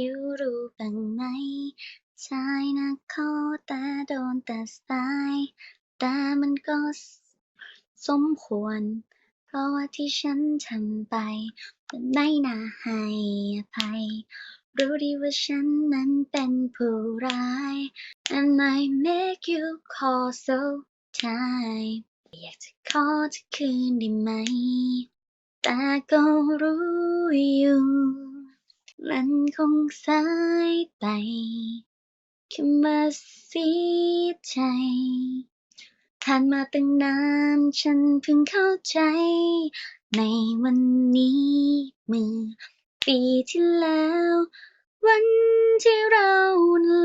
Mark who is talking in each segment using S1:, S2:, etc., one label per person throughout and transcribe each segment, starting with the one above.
S1: ชิวรู้บ้างไหมชายนะเขาแต่โดนแต่สายแต่มันก็สมควร เพราะว่าที่ฉันทำไปมันไม่น่าให้อภัย รู้ดีว่าฉันนั้นเป็นผู้ร้าย and I make you call so time อยากจะขอเธอคืนได้ไหม แต่ก็รู้อยู่ มันคงสายไปแค่มาเสียใจผ่านมาตั้งนานฉันเพิ่งเข้าใจ ในวันนี้เมื่อปีที่แล้ว วันที่เรา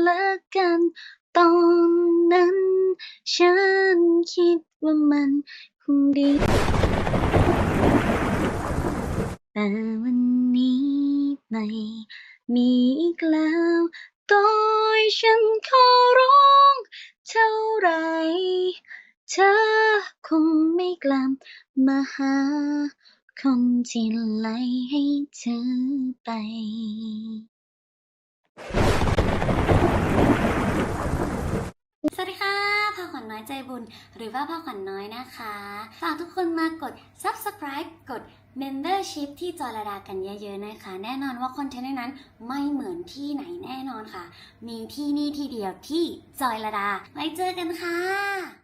S1: เลิกกัน ตอนนั้น ฉันคิดว่ามันคงดีแต่วัน ไม่มีอีกแล้วต่อยฉันขอร้อง เท่าไร เธอคงไม่กลับมาหา คนที่ไล่ให้เธอไป
S2: สวัสดีค่ะพ่อขวัญน้อยใจบุญ หรือว่าพ่อขวัญน้อยนะคะ ฝากทุกคนมากด subscribe กด membership ที่จอระดากันเยอะๆนะคะ แน่นอนว่าคอนเทนต์นนั้นไม่เหมือนที่ไหนแน่นอนค่ะ มีที่นี่ที่เดียวที่จอยระดา ไว้เจอกันค่ะ